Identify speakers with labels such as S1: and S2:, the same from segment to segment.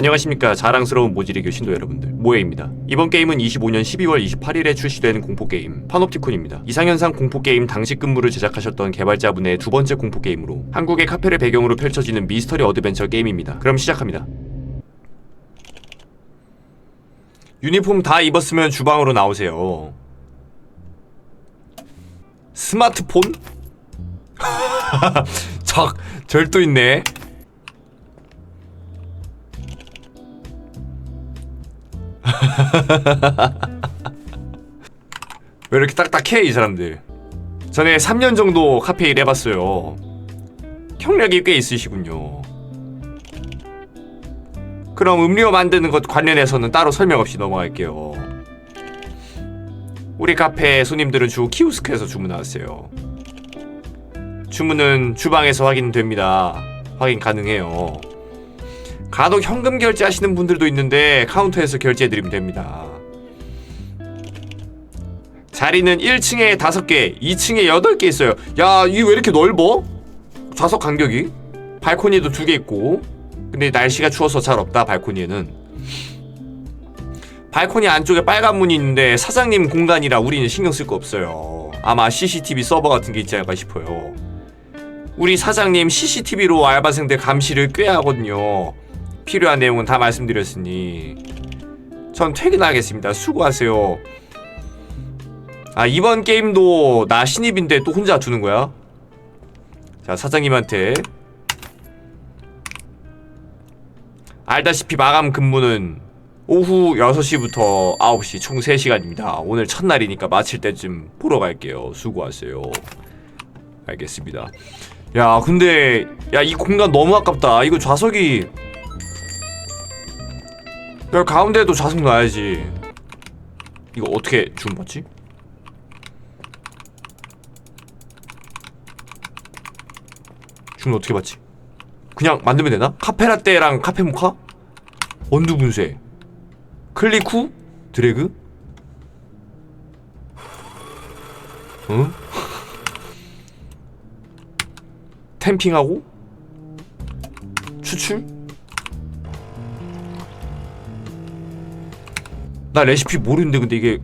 S1: 안녕하십니까. 자랑스러운 모질이 교신도 여러분들. 모에입니다. 이번 게임은 25년 12월 28일에 출시된 공포게임 파놉티콘입니다. 이상현상 공포게임 당시 근무를 제작하셨던 개발자분의 두 번째 공포게임으로 한국의 카페를 배경으로 펼쳐지는 미스터리 어드벤처 게임입니다. 그럼 시작합니다. 유니폼 다 입었으면 주방으로 나오세요. 스마트폰? 적 절도 있네 왜 이렇게 딱딱해 이 사람들? 전에 3년 정도 카페 일 해봤어요. 경력이 꽤 있으시군요. 그럼 음료 만드는 것 관련해서는 따로 설명 없이 넘어갈게요. 우리 카페 손님들은 주 키오스크에서 주문하세요. 주문은 주방에서 확인됩니다. 확인 가능해요 간혹 현금 결제하시는 분들도 있는데 카운터에서 결제해드리면 됩니다 자리는 1층에 5개, 2층에 8개 있어요. 야, 이게 왜 이렇게 넓어? 좌석 간격이? 발코니도 두 개 있고. 근데 날씨가 추워서 잘 없다, 발코니에는. 발코니 안쪽에 빨간 문이 있는데 사장님 공간이라 우리는 신경 쓸 거 없어요. 아마 CCTV 서버 같은 게 있지 않을까 싶어요. 우리 사장님 CCTV로 알바생들 감시를 꽤 하거든요. 필요한 내용은 다 말씀드렸으니 전 퇴근하겠습니다. 수고하세요. 아 이번 게임도 나 신입인데 또 혼자 두는 거야? 자 사장님한테 알다시피 마감 근무는 오후 6시부터 9시 총 3시간입니다 오늘 첫날이니까 마칠 때쯤 보러 갈게요 수고하세요 알겠습니다 야 근데 야 이 공간 너무 아깝다 이거 좌석이 야 가운데도 좌석 놔야지 이거 어떻게 주문받지? 주문 어떻게 받지? 그냥 만들면 되나? 카페라떼랑 카페모카? 원두 분쇄 클릭 후 드래그 응? 템핑하고 추출 나 레시피 모르는데 근데 이게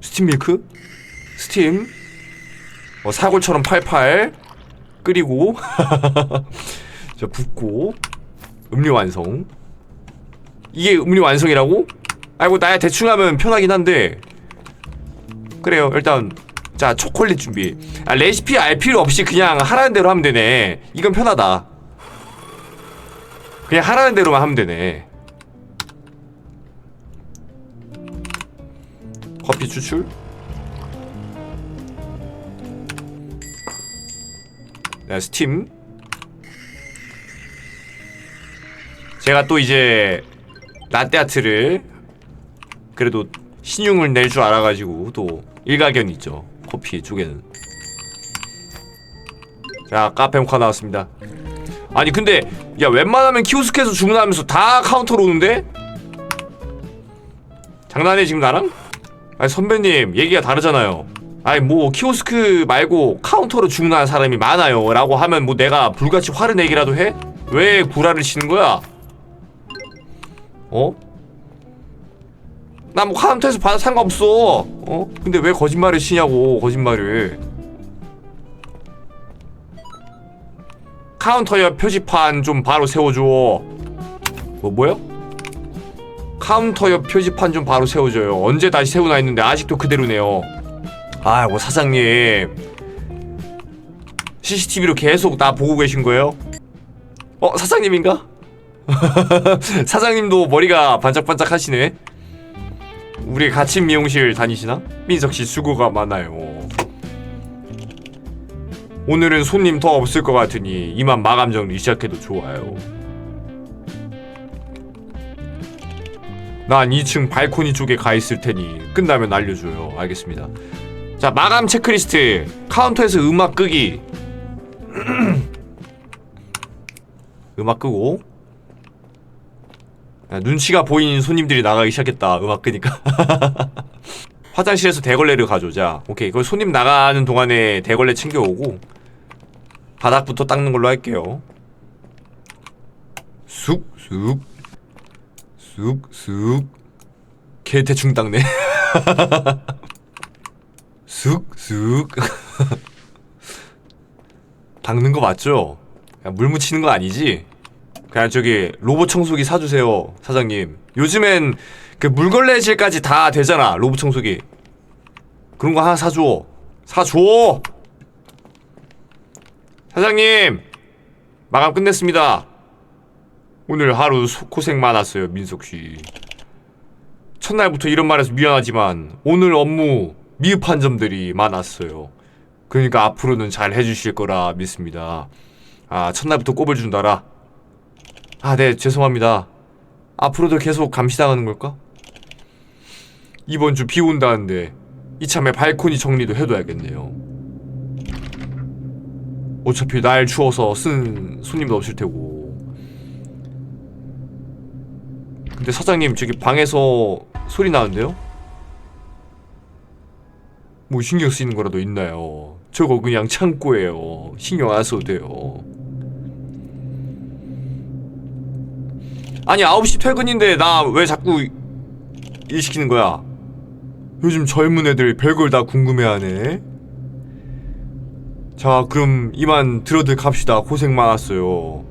S1: 스팀 밀크? 스팀? 어, 사골처럼 팔팔 끓이고 자 붓고 음료 완성. 이게 음료 완성이라고? 아이고 나야 대충 하면 편하긴 한데. 그래요 일단. 자 초콜릿 준비. 아 레시피 알 필요 없이 그냥 하라는 대로 하면 되네. 이건 편하다. 그냥 하라는 대로만 하면 되네 커피 추출? 네, 스팀. 제가 또 이제 라떼아트를 그래도 신용을 낼 줄 알아가지고 또 일가견 있죠. 커피 쪽에는. 자 카페 모카 나왔습니다. 아니 근데 야 웬만하면 키오스크에서 주문하면서 다 카운터로 오는데? 장난해 지금 나랑? 아니 선배님 얘기가 다르잖아요 아니 뭐 키오스크 말고 카운터로 주문하는 사람이 많아요 라고 하면 뭐 내가 불같이 화를 내기라도 해? 왜 구라를 치는 거야? 어? 나 뭐 카운터에서 받아 상관없어 어? 근데 왜 거짓말을 치냐고 거짓말을 카운터 옆 표지판 좀 바로 세워줘 뭐 뭐요? 카운터 옆 표지판 좀 바로 세워줘요 언제 다시 세우나 했는데 아직도 그대로네요 아뭐 사장님 CCTV로 계속 나 보고 계신 거예요? 어 사장님인가? 사장님도 머리가 반짝반짝 하시네 우리 같이 미용실 다니시나? 민석씨 수고가 많아요 오늘은 손님 더 없을 것 같으니 이만 마감 정리 시작해도 좋아요 난 2층 발코니 쪽에 가 있을 테니 끝나면 알려줘요. 알겠습니다. 자 마감 체크리스트. 카운터에서 음악 끄기. 음악 끄고. 야, 눈치가 보이는 손님들이 나가기 시작했다. 음악 끄니까. 화장실에서 대걸레를 가져오자. 오케이. 그 손님 나가는 동안에 대걸레 챙겨오고 바닥부터 닦는 걸로 할게요. 쑥쑥 쑥쑥 개 대충 닦네. 쑥쑥 닦는 거 맞죠? 물 묻히는 거 아니지? 그냥 저기 로봇 청소기 사주세요 사장님. 요즘엔 그 물걸레질까지 다 되잖아 로봇 청소기. 그런 거 하나 사줘 사줘 사장님! 마감 끝냈습니다 오늘 하루 소- 고생 많았어요 민석 씨. 첫날부터 이런 말해서 미안하지만 오늘 업무 미흡한 점들이 많았어요. 그러니까 앞으로는 잘 해주실 거라 믿습니다. 아 첫날부터 꼽을 준다라. 아 네 죄송합니다. 앞으로도 계속 감시당하는 걸까? 이번 주 비 온다는데 이참에 발코니 정리도 해둬야겠네요. 어차피 날 추워서 쓴 손님도 없을 테고 근데 사장님 저기 방에서 소리 나는데요? 뭐 신경 쓰이는 거라도 있나요? 저거 그냥 창고예요. 신경 안 써도 돼요. 아니 9시 퇴근인데 나 왜 자꾸 일 시키는 거야? 요즘 젊은 애들 별걸 다 궁금해하네. 자 그럼 이만 들어들 갑시다. 고생 많았어요.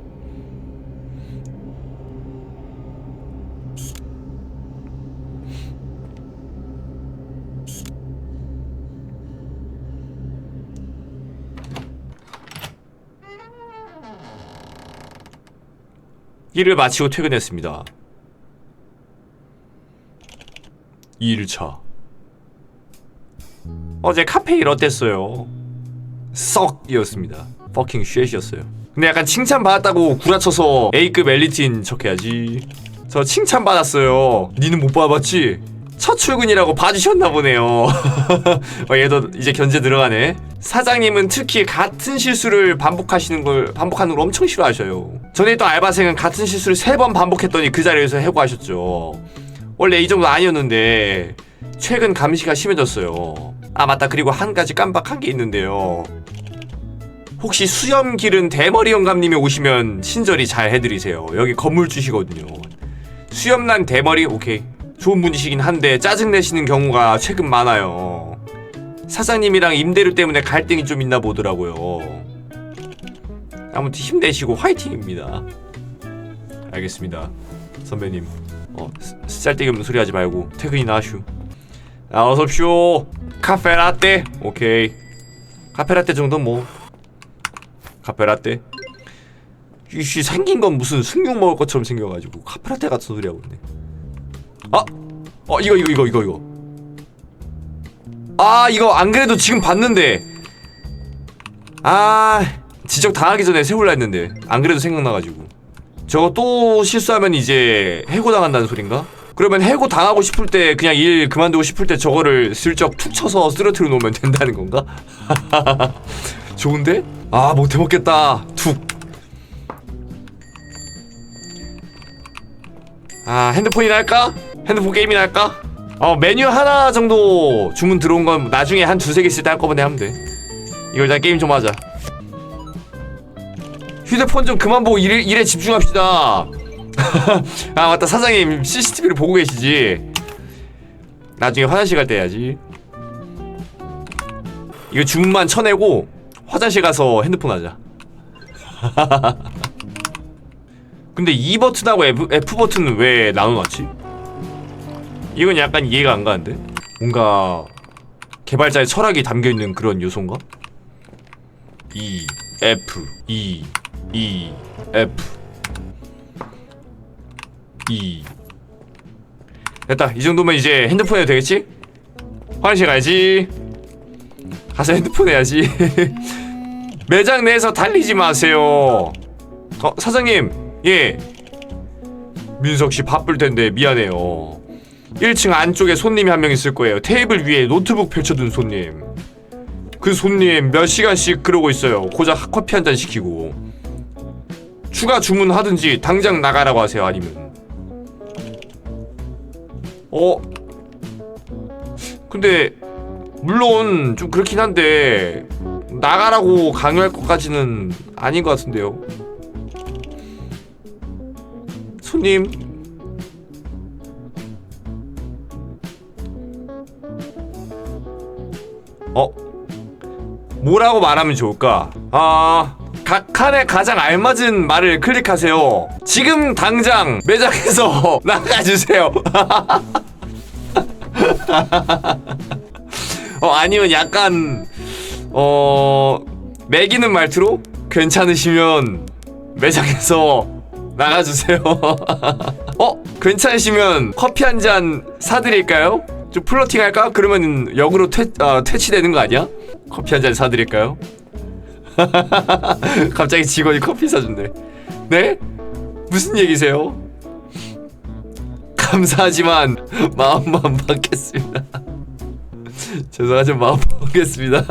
S1: 일을 마치고 퇴근했습니다. 2일차 어제 카페인 어땠어요? 썩이었습니다. fucking shit이었어요. 근데 약간 칭찬 받았다고 구라쳐서 A급 엘리트인 척해야지. 저 칭찬 받았어요. 니는 못 받아봤지? 첫 출근이라고 봐주셨나 보네요. 어, 얘도 이제 견제 들어가네. 사장님은 특히 같은 실수를 반복하시는 걸 반복하는 걸 엄청 싫어하셔요. 전에 있던 알바생은 같은 실수를 세 번 반복했더니 그 자리에서 해고하셨죠. 원래 이 정도 아니었는데 최근 감시가 심해졌어요. 아 맞다 그리고 한 가지 깜빡한 게 있는데요. 혹시 수염 기른 대머리 영감님이 오시면 친절히 잘 해드리세요. 여기 건물 주시거든요. 수염난 대머리 오케이 좋은 분이시긴 한데 짜증 내시는 경우가 최근 많아요. 사장님이랑 임대료 때문에 갈등이 좀 있나 보더라고요. 아무튼 힘내시고 화이팅입니다. 알겠습니다, 선배님. 어 쓰- 쓰잘데기 없는 소리 하지 말고 퇴근이나 하슈. 아 어서 오쇼. 카페 라떼 오케이. 카페 라떼 정도 뭐. 카페 라떼. 이씨 생긴 건 무슨 승용 먹을 것처럼 생겨가지고 카페 라떼 같은 소리 하고 있네. 아, 어 이거 이거 이거 이거 이거. 아 이거 안 그래도 지금 봤는데. 아 지적 당하기 전에 세울라 했는데 안 그래도 생각나가지고. 저거 또 실수하면 이제 해고 당한다는 소린가? 그러면 해고 당하고 싶을 때 그냥 일 그만두고 싶을 때 저거를 슬쩍 툭 쳐서 쓰러뜨려 놓으면 된다는 건가? 좋은데? 아 못해 먹겠다 툭. 아 핸드폰이나 할까? 핸드폰 게임이나 할까? 어 메뉴 하나 정도 주문 들어온 건 나중에 한 두세 개 있을 때 한꺼번에 하면 돼. 이거 일단 게임 좀 하자. 휴대폰 좀 그만 보고 일에, 일에 집중합시다. 아 맞다. 사장님 CCTV를 보고 계시지? 나중에 화장실 갈 때 해야지. 이거 주문만 쳐내고 화장실 가서 핸드폰 하자. 근데 E 버튼하고 F, F 버튼은 왜 나눠놨지? 이건 약간 이해가 안 가는데? 뭔가 개발자의 철학이 담겨있는 그런 요소인가? E, F, E, E, F. E. 됐다. 이 정도면 이제 핸드폰 해도 되겠지? 화장실 가야지. 가서 핸드폰 해야지. 매장 내에서 달리지 마세요. 어 사장님. 예. 민석씨 바쁠 텐데 미안해요 1층 안쪽에 손님이 한 명 있을 거예요. 테이블 위에 노트북 펼쳐둔 손님. 그 손님 몇 시간씩 그러고 있어요. 고작 커피 한 잔 시키고. 추가 주문하든지 당장 나가라고 하세요 아니면. 어? 근데 물론 좀 그렇긴 한데 나가라고 강요할 것까지는 아닌 것 같은데요. 손님 어 뭐라고 말하면 좋을까 아 각 칸에 가장 알맞은 말을 클릭하세요 지금 당장 매장에서 나가주세요 어 아니면 약간 어 매기는 말투로 괜찮으시면 매장에서 나가주세요. 어 괜찮으시면 커피 한 잔 사드릴까요? 좀 플러팅 할까? 그러면 역으로 퇴 아, 퇴치되는 거 아니야? 커피 한 잔 사드릴까요? 갑자기 직원이 커피 사준대. 네? 무슨 얘기세요? 감사하지만 마음만 받겠습니다. 죄송하지만 마음 먹겠습니다.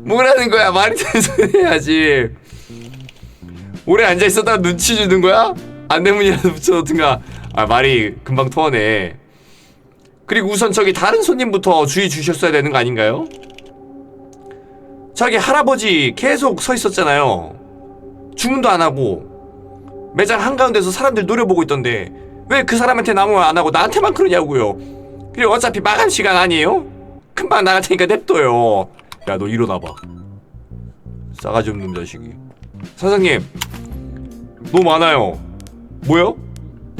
S1: 뭐라는 거야? 말이 되는 소리 해야지. 오래 앉아 있었다가 눈치 주는 거야? 안내문이라도 붙여놓든가. 아 말이 금방 통하네. 그리고 우선 저기 다른 손님부터 주의 주셨어야 되는 거 아닌가요? 저기 할아버지 계속 서 있었잖아요. 주문도 안 하고 매장 한가운데서 사람들 노려보고 있던데 왜 그 사람한테 나무를 안 하고 나한테만 그러냐고요. 그리고 어차피 마감 시간 아니에요? 금방 나갈 테니까 냅둬요. 야 너 일어나봐. 싸가지 없는 자식이. 사장님 너무 많아요. 뭐요?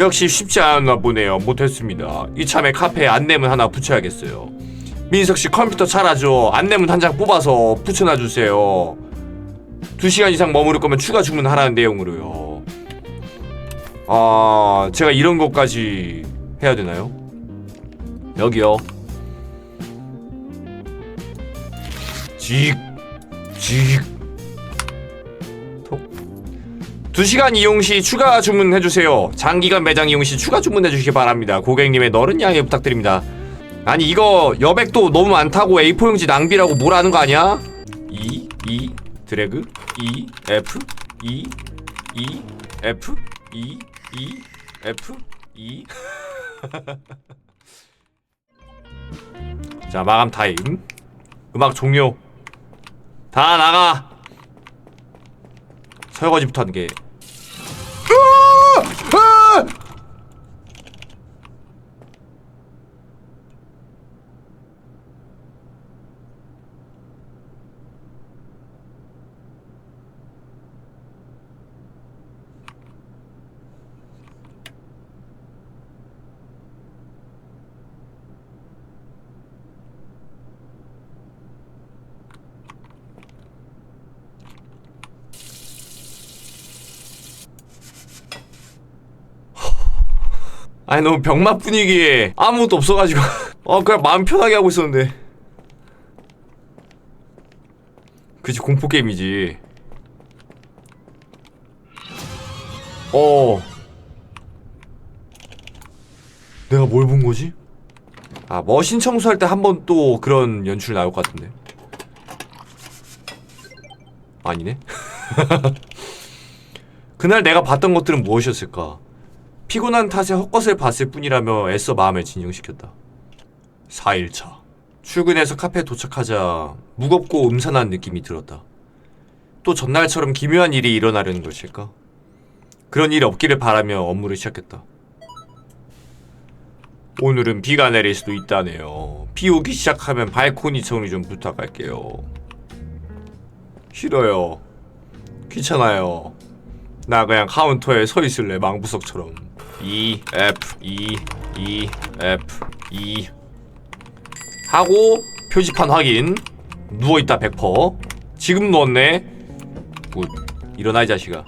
S1: 역시 쉽지 않았나 보네요. 못했습니다. 이참에 카페에 안내문 하나 붙여야겠어요. 민석 씨 컴퓨터 잘하죠. 안내문 한 장 뽑아서 붙여놔 주세요. 두 시간 이상 머무를 거면 추가 주문하라는 내용으로요. 아, 제가 이런 것까지 해야 되나요? 여기요. 직, 직. 톡. 2시간 이용 시 추가 주문해 주세요. 장기간 매장 이용 시 추가 주문해 주시기 바랍니다. 고객님의 너른 양해 부탁드립니다. 아니 이거 여백도 너무 많다고 A4 용지 낭비라고 뭐라는 거 아니야? E E 드래그 E F E E F E E F E 자 마감 타임 음악 종료 다 나가 설거지부터 하는 게. 아 니 너무 병맛 분위기에 아무것도 없어가지고. 어 그냥 마음 편하게 하고 있었는데. 그치 공포 게임이지. 어. 내가 뭘 본 거지? 아 머신 청소할 때 한 번 또 그런 연출 나올 것 같은데. 아니네? 그날 내가 봤던 것들은 무엇이었을까 피곤한 탓에 헛것을 봤을 뿐이라며 애써 마음을 진정시켰다. 4일차. 출근해서 카페에 도착하자 무겁고 음산한 느낌이 들었다. 또 전날처럼 기묘한 일이 일어나려는 것일까? 그런 일이 없기를 바라며 업무를 시작했다. 오늘은 비가 내릴 수도 있다네요. 비 오기 시작하면 발코니 정리 좀 부탁할게요. 싫어요. 귀찮아요. 나 그냥 카운터에 서 있을래 망부석처럼. E F E E F E 하고 표지판 확인. 누워있다 100% 지금 누웠네. 굿. 일어나 이 자식아.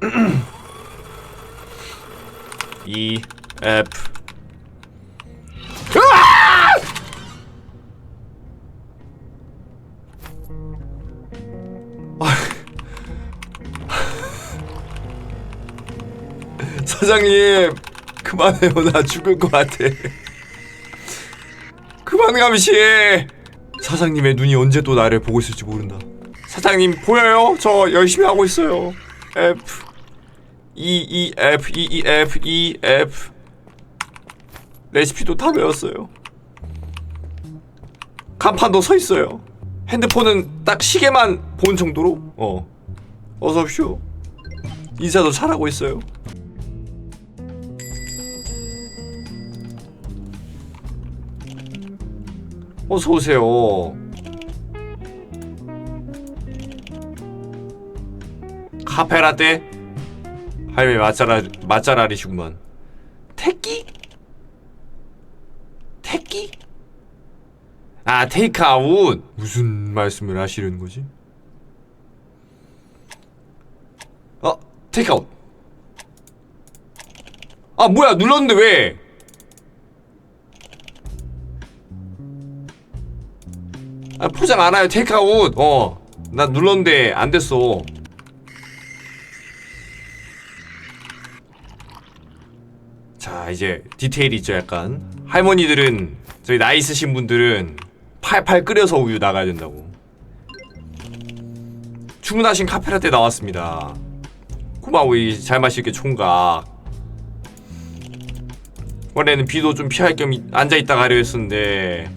S1: E F 사장님 그만해요. 나 죽을 것 같아. 그만 감시해 사장님의 눈이 언제 또 나를 보고 있을지 모른다. 사장님 보여요? 저 열심히 하고 있어요. F. E E F E E F E F. 레시피도 다 외웠어요. 간판도 서 있어요. 핸드폰은 딱 시계만 본 정도로 어 어서 오십시오. 인사도 잘하고 있어요 어서 오세요. 카페라떼? 할매 맛잘알 맛잘알이시구만 택기 택기 아 테이크아웃! 무슨 말씀을 하시려는 거지? 어 테이크아웃. 아 뭐야 눌렀는데 왜? 아 포장 안 와요. 테이크아웃. 어 나 눌렀는데 안 됐어. 자 이제 디테일이 있죠 약간. 할머니들은 저희 나이 있으신 분들은 팔팔 끓여서 우유 나가야 된다고. 주문하신 카페라떼 나왔습니다. 고마워 이 잘 마실게 총각. 원래는 비도 좀 피할 겸 이- 앉아있다가 하려 했었는데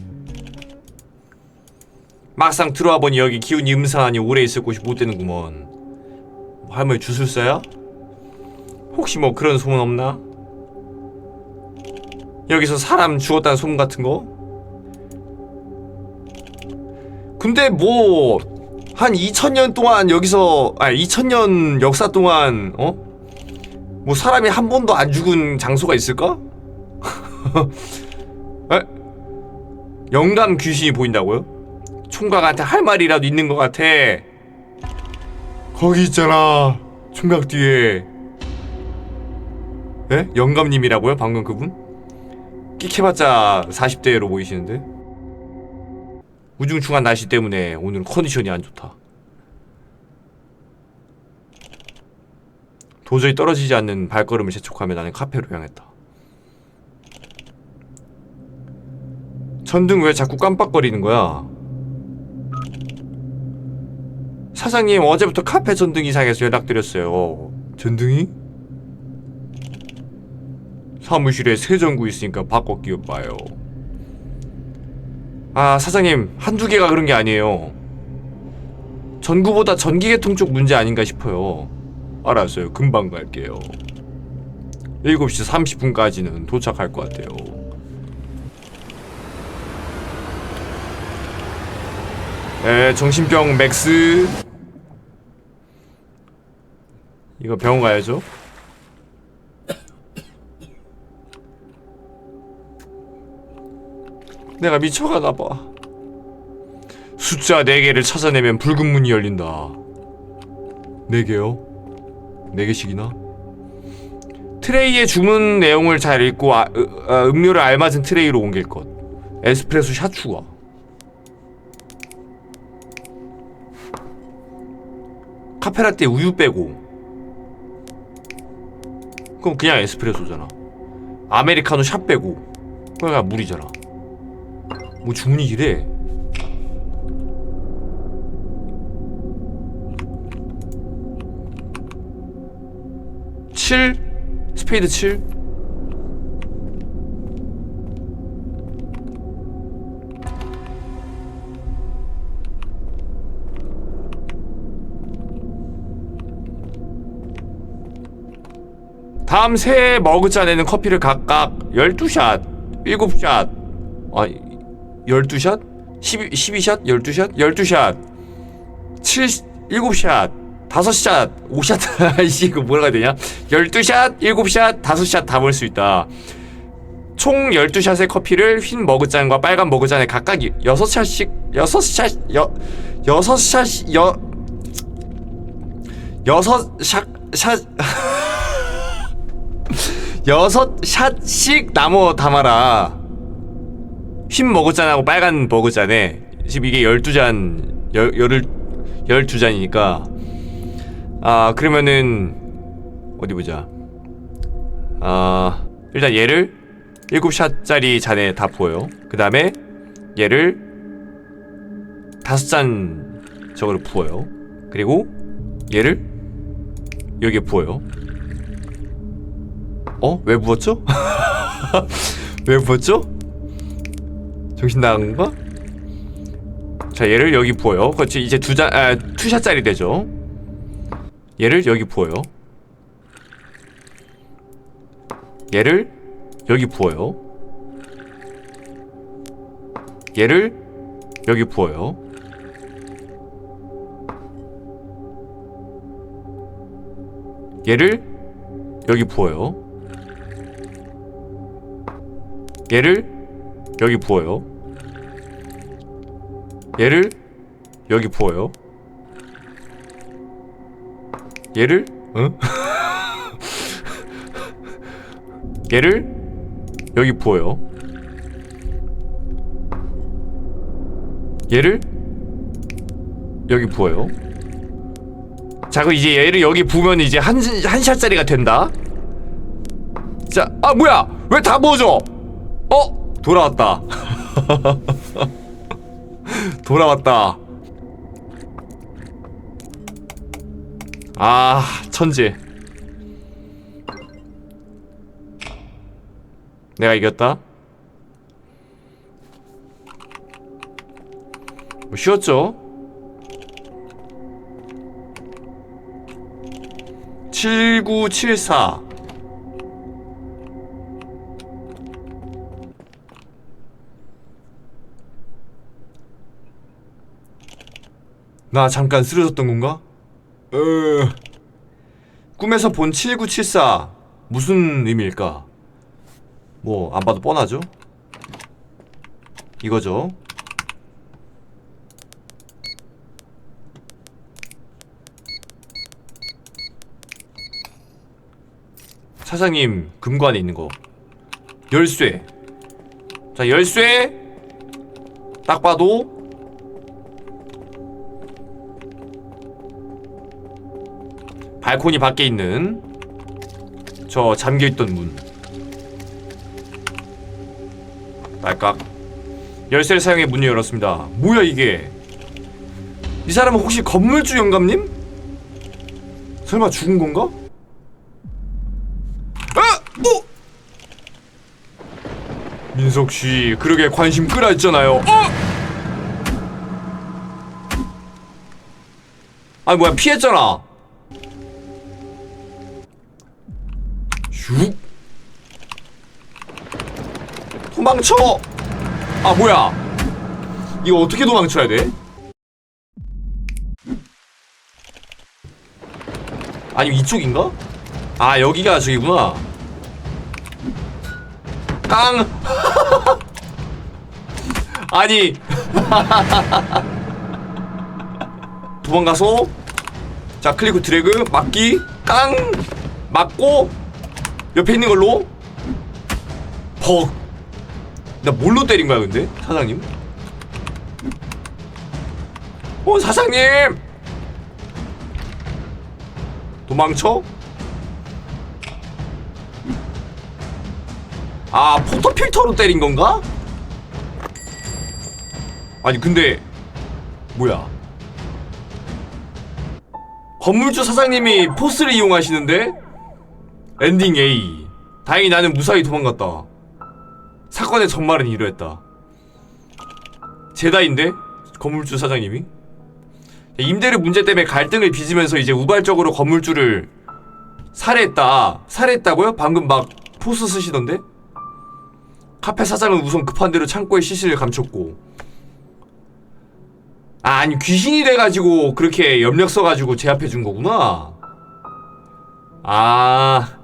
S1: 막상 들어와 보니 여기 기운이 음산하니 오래 있을 곳이 못 되는구먼 할머니 주술사야? 혹시 뭐 그런 소문 없나? 여기서 사람 죽었다는 소문 같은 거? 근데 뭐, 한 2000년 동안 여기서, 아, 2000년 역사 동안, 어? 뭐 사람이 한 번도 안 죽은 장소가 있을까? 에? 영감 귀신이 보인다고요? 총각한테 할 말이라도 있는 것 같아. 거기 있잖아. 총각 뒤에. 에? 영감님이라고요? 방금 그분? 끽해봤자 40대로 보이시는데 우중충한 날씨 때문에 오늘 컨디션이 안 좋다 도저히 떨어지지 않는 발걸음을 재촉하며 나는 카페로 향했다 전등 왜 자꾸 깜빡거리는 거야 사장님 어제부터 카페 전등 이 상해서 연락드렸어요 전등이? 사무실에 새 전구 있으니까 바꿔 끼워 봐요. 아 사장님 한두 개가 그런 게 아니에요. 전구보다 전기계통 쪽 문제 아닌가 싶어요. 알았어요. 금방 갈게요. 7시 30분까지는 도착할 것 같아요. 에 정신병 맥스 이거 병원 가야죠. 내가 미쳐가나 봐. 숫자 4개를 찾아내면 붉은 문이 열린다. 4개요? 4개씩이나? 트레이의 주문 내용을 잘 읽고 아, 으, 아, 음료를 알맞은 트레이로 옮길 것. 에스프레소 샷 추가. 카페라떼 우유 빼고. 그럼 그냥 에스프레소잖아. 아메리카노 샷 빼고. 그러니까 물이잖아. 뭐 주문이 이래? 칠 스페이드 칠 다음 세 머그잔에는 커피를 각각 12샷, 7샷, 아 12샷? 12, 12샷? 12샷? 12샷. 7, 7샷. 5샷. 5샷. 아이씨 이거 뭐라고 해야 되냐? 12샷 7샷 5샷 다볼수 있다. 총 12샷의 커피를 흰 머그잔과 빨간 머그잔에 각각 6샷씩 6샷 여 6샷 여 6샷 샷 여섯 샷씩 나눠 담아라. 흰 머그잔하고 빨간 머그잔에 지금 이게 12잔 열, 열을 12잔이니까. 아 그러면은 어디 보자. 아 일단 얘를 7샷짜리 잔에 다 부어요. 그 다음에 얘를 5잔 저거를 부어요. 그리고 얘를 여기에 부어요 어? 왜 부었죠? 왜 부었죠? 정신 나간 건가? 자 얘를 여기 부어요 그렇지 이제 두자 아, 투샷짜리 되죠 얘를 여기 부어요 얘를 여기 부어요 얘를 여기 부어요 얘를 여기 부어요 얘를 여기 부어요. 얘를 여기 부어요. 얘를 응? 얘를 여기 부어요. 얘를 여기 부어요. 자 그럼 이제 얘를 여기 부으면 이제 한, 한 샷짜리가 된다. 자, 아 뭐야! 왜 다 부어져? 어? 돌아왔다. 돌아왔다. 아 천재. 내가 이겼다? 뭐 쉬웠죠? 7974 나 잠깐 쓰러졌던 건가? 어... 꿈에서 본 7974 무슨 의미일까? 뭐 안 봐도 뻔하죠? 이거죠. 사장님 금관에 있는 거 열쇠 자 열쇠 딱 봐도 발코니 밖에 있는 저 잠겨있던 문 딸깍 열쇠를 사용해 문을 열었습니다 뭐야 이게 이 사람은 혹시 건물주 영감님? 설마 죽은 건가? 아! 어! 민석 씨, 그러게 관심 끄라 했잖아요. 어! 아 뭐야 피했잖아. 도망쳐. 아 뭐야? 이거 어떻게 도망쳐야 돼? 아니 이쪽인가? 아 여기가 저기구나. 깡! 아니 도망가서 자 클릭 드래그 막기 깡 맞고 옆에 있는 걸로 퍽 나 뭘로 때린 거야 근데? 사장님? 어 사장님! 도망쳐? 아 포토 필터로 때린 건가? 아니 근데 뭐야? 건물주 사장님이 포스를 이용하시는데? 엔딩 A. 다행히 나는 무사히 도망갔다 사건의 전말은 이러했다. 제다인데? 건물주 사장님이? 임대료 문제 때문에 갈등을 빚으면서 이제 우발적으로 건물주를 살해했다. 살해했다고요? 방금 막 포스 쓰시던데? 카페 사장은 우선 급한 대로 창고에 시신을 감췄고. 아, 아니 귀신이 돼가지고 그렇게 염력 써가지고 제압해 준 거구나. 아.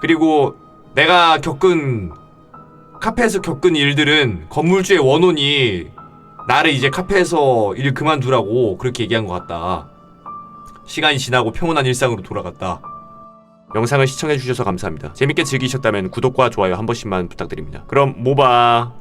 S1: 그리고 내가 겪은 카페에서 겪은 일들은 건물주의 원혼이 나를 이제 카페에서 일 그만두라고 그렇게 얘기한 것 같다 시간이 지나고 평온한 일상으로 돌아갔다 영상을 시청해주셔서 감사합니다. 재밌게 즐기셨다면 구독과 좋아요 한 번씩만 부탁드립니다. 그럼 모바